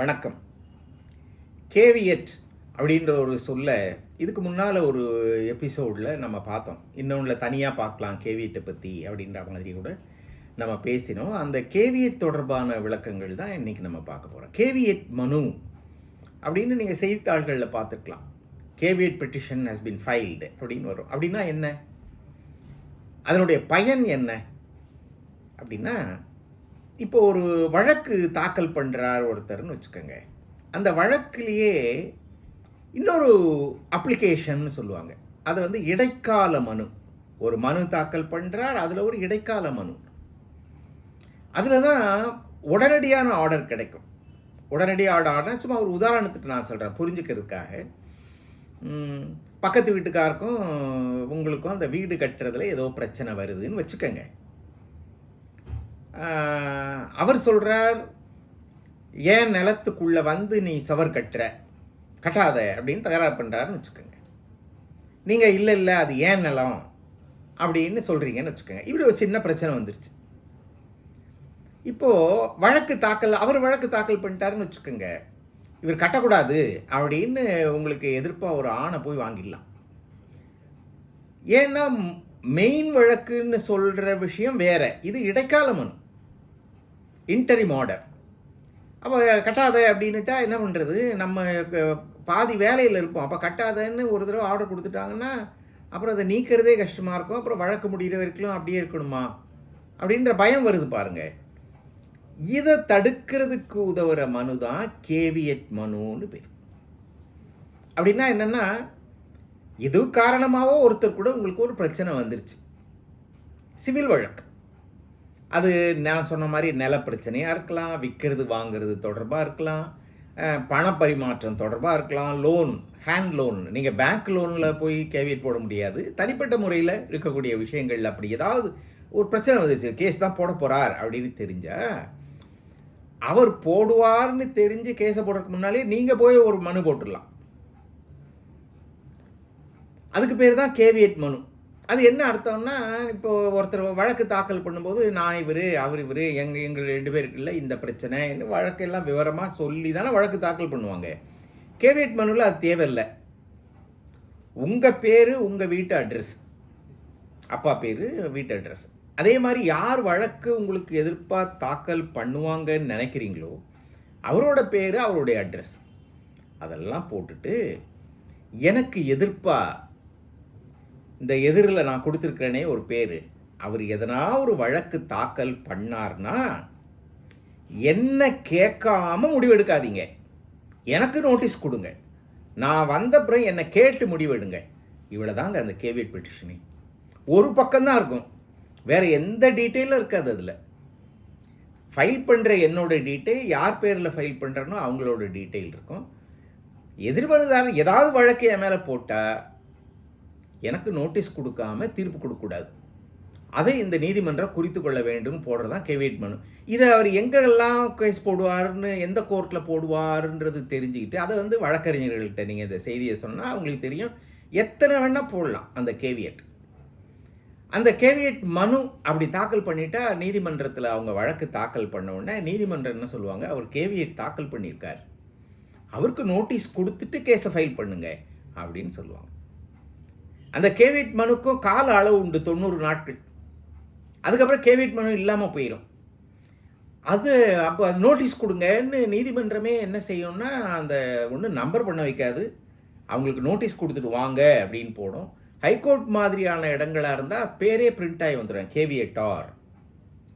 வணக்கம். கேவியட் அப்படின்ற ஒரு சொல்ல இதுக்கு முன்னால் ஒரு எபிசோடில் நம்ம பார்த்தோம். இன்னொன்றில் தனியாக பார்க்கலாம் கேவியட்டை பற்றி அப்படின்ற மாதிரி கூட நம்ம பேசினோம். அந்த கேவியட் தொடர்பான விளக்கங்கள் தான் இன்றைக்கி நம்ம பார்க்க போகிறோம் கேவியட் மனு அப்படின்னு நீங்கள் செய்தித்தாள்களில் பார்த்துக்கலாம். Caveat petition has been filed அப்படின்னு வரும். அப்படின்னா என்ன? அதனுடைய பயன் என்ன? அப்படின்னா இப்போ ஒரு வழக்கு தாக்கல் பண்ணுறார் ஒருத்தர்னு வச்சுக்கோங்க. அந்த வழக்கிலேயே இன்னொரு அப்ளிகேஷன் சொல்லுவாங்க. அது வந்து இடைக்கால மனு. ஒரு மனு தாக்கல் பண்ணுறார் அதில் ஒரு இடைக்கால மனு. அதில் தான் உடனடியான ஆர்டர் கிடைக்கும். உடனடியாக ஆர்டர் சும்மா ஒரு உதாரணத்துக்கு நான் சொல்கிறேன் புரிஞ்சுக்கிறதுக்காக. பக்கத்து வீட்டுக்காருக்கும் உங்களுக்கும் அந்த வீடு கட்டுறதுல ஏதோ பிரச்சனை வருதுன்னு வச்சுக்கோங்க. அவர் சொல்கிறார் ஏன் நிலத்துக்குள்ளே வந்து நீ சவர் கட்டுற? கட்டாத அப்படின்னு தகராறு பண்ணுறாருன்னு வச்சுக்கோங்க. நீங்கள் இல்லை இல்லை அது ஏன் நிலம்? அப்படின்னு சொல்கிறீங்கன்னு வச்சுக்கோங்க. இப்படி ஒரு சின்ன பிரச்சனை வந்துருச்சு. இப்போது வழக்கு தாக்கல் அவர் வழக்கு தாக்கல் பண்ணிட்டாருன்னு வச்சுக்கோங்க. இவர் கட்டக்கூடாது அப்படின்னு உங்களுக்கு எதிர்ப்பாக ஒரு ஆணை போய் வாங்கிடலாம். ஏன்னா மெயின் வழக்குன்னு சொல்கிற விஷயம் வேறு. இது இடைக்கால மனு. இன்டரிம் ஆர்டர் அப்போ கட்டாத அப்படின்னுட்டா என்ன பண்ணுறது நம்ம பாதி வேலையில் இருப்போம். அப்போ கட்டாதன்னு ஒரு தடவை ஆர்டர் கொடுத்துட்டாங்கன்னா அப்புறம் அதை நீக்கிறதே கஷ்டமாக இருக்கும். அப்புறம் வழக்கு முடிகிற வரைக்கும் அப்படியே இருக்கணுமா? அப்படின்ற பயம் வருது பாருங்கள் இதை தடுக்கிறதுக்கு உதவுற மனு தான் கேவியட் மனுன்னு பேர். அப்படின்னா என்னென்னா இது காரணமாகவோ ஒருத்தர் கூட உங்களுக்கு ஒரு பிரச்சனை வந்துருச்சு. சிவில் வழக்கு. அது நான் சொன்ன மாதிரி நில பிரச்சனையாக இருக்கலாம் விற்கிறது வாங்கிறது தொடர்பாக இருக்கலாம் அஹ், பண பரிமாற்றம் தொடர்பாக இருக்கலாம் லோன் ஹேண்ட் லோன் நீங்கள் பேங்க் லோனில் போய் கேவியட் போட முடியாது. தனிப்பட்ட முறையில் இருக்கக்கூடிய விஷயங்கள் அப்படி ஏதாவது ஒரு பிரச்சனை வந்துச்சு கேஸ் தான் போட போகிறார் அப்படின்னு தெரிஞ்ச அவர் போடுவார்னு தெரிஞ்சு கேஸை போடுறதுக்கு முன்னாலே நீங்கள் போய் ஒரு மனு போட்டுடலாம். அதுக்கு பேர் தான் கேவியட் மனு. அது என்ன அர்த்தம்னா இப்போ ஒருத்தர் வழக்கு தாக்கல் பண்ணும்போது நான் இவர் அவர் இவர் எங்கள் எங்கள் ரெண்டு பேருக்குள்ள இந்த பிரச்சனை வழக்கெல்லாம் விவரமாக சொல்லி தானே வழக்கு தாக்கல் பண்ணுவாங்க. கேவியட் மனுவில் அது தேவையில்லை. உங்கள் பேர் உங்கள் வீட்டு அட்ரஸ். அப்பா பேர் வீட்டு அட்ரஸ். அதே மாதிரி யார் வழக்கு உங்களுக்கு எதிர்ப்பாக தாக்கல் பண்ணுவாங்கன்னு நினைக்கிறீங்களோ அவரோட பேர் அவருடைய அட்ரஸ். அதெல்லாம் போட்டுட்டு எனக்கு எதிர்ப்பாக இந்த எதிரில் நான் கொடுத்துருக்கிறேனே ஒரு பேர். அவர் எதனா ஒரு வழக்கு தாக்கல் பண்ணார்னா என்ன கேட்காம முடிவெடுக்காதீங்க. எனக்கு நோட்டீஸ் கொடுங்க. நான் வந்த பிறகு என்னை கேட்டு முடிவெடுங்க. இவ்வளோ தாங்க அந்த கேவியட் பெட்டிஷனே ஒரு பக்கம்தான் இருக்கும். வேறு எந்த டீட்டெயிலும் இருக்காது அதில். ஃபைல் பண்ணுற என்னோட டீட்டெயில் யார் பேரில் ஃபைல் பண்ணுறனோ அவங்களோட டீட்டெயில் இருக்கும். எதிர்மனுதாரன் ஏதாவது வழக்கு என் மேலே போட்டால் எனக்கு நோட்டீஸ் கொடுக்காம தீர்ப்பு கொடுக்கக்கூடாது. அதை இந்த நீதிமன்றம் குறித்து கொள்ள வேண்டும் போடுறது தான் கேவியட் மனு. இதை அவர் எங்கெல்லாம் கேஸ் போடுவார்னு எந்த கோர்ட்டில் போடுவாருன்றது தெரிஞ்சுக்கிட்டு அதை வந்து வழக்கறிஞர்கள்ட்ட நீங்கள் இந்த செய்தியை சொன்னால் அவங்களுக்கு தெரியும். எத்தனை வேணால் போடலாம் அந்த கேவியட் அந்த கேவியட் மனு அப்படி தாக்கல் பண்ணிட்டா நீதிமன்றத்தில் அவங்க வழக்கு தாக்கல் பண்ண உடனே நீதிமன்றம் என்ன சொல்லுவாங்க? அவர் கேவியட் தாக்கல் பண்ணியிருக்கார். அவருக்கு நோட்டீஸ் கொடுத்துட்டு கேஸை ஃபைல் பண்ணுங்க அப்படின்னு சொல்லுவாங்க. அந்த கேவிட் மனுக்கும் கால அளவு உண்டு தொண்ணூறு நாட்கள். அதுக்கப்புறம் கேவிட் மனு இல்லாமல் போயிடும் அது அப்போ நோட்டீஸ் கொடுங்கன்னு நீதிமன்றமே என்ன செய்யும்னா அந்த ஒன்று நம்பர் பண்ண வைக்காது. அவங்களுக்கு நோட்டீஸ் கொடுத்துட்டு வாங்க அப்படின்னு போடும். ஹைகோர்ட் மாதிரியான இடங்களாக இருந்தால் பேரே பிரிண்ட் ஆகி வந்துடும் கேவியட்டார்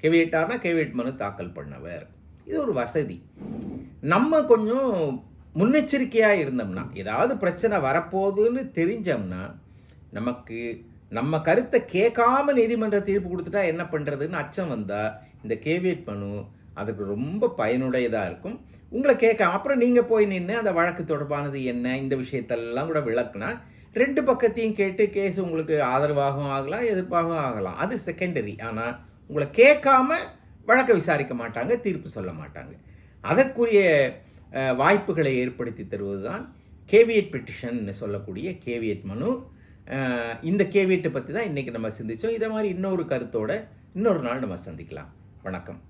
கேவியட்டார்னா கேவியட் மனு தாக்கல் பண்ணவர். இது ஒரு வசதி. நம்ம கொஞ்சம் முன்னெச்சரிக்கையாக இருந்தோம்னா ஏதாவது பிரச்சனை வரப்போகுதுன்னு தெரிஞ்சோம்னா நமக்கு நம்ம கருத்தை கேட்காம நீதிமன்ற தீர்ப்பு கொடுத்துட்டா என்ன பண்ணுறதுன்னு அச்சம் வந்தால் இந்த கேவியட் மனு அதுக்கு ரொம்ப பயனுடையதாக இருக்கும். உங்களை கேட்க அப்புறம் நீங்கள் போய் நின்று அந்த வழக்கு தொடர்பானது என்ன இந்த விஷயத்தெல்லாம் கூட விளக்குனா ரெண்டு பக்கத்தையும் கேட்டு கேஸ் உங்களுக்கு ஆதரவாகவும் ஆகலாம் எதிர்ப்பாகவும் ஆகலாம். அது செகண்டரி ஆனால் உங்களை கேட்காம வழக்கை விசாரிக்க மாட்டாங்க தீர்ப்பு சொல்ல மாட்டாங்க. அதற்குரிய வாய்ப்புகளை ஏற்படுத்தி தருவது தான் கேவியட் பெட்டிஷன் சொல்லக்கூடிய கேவியட் மனு. இந்த கேவியட்டை பற்றி தான் இன்றைக்கி நம்ம சிந்திச்சோம். இதை மாதிரி இன்னொரு கருத்தோட இன்னொரு நாள் நம்ம சந்திக்கலாம். வணக்கம்.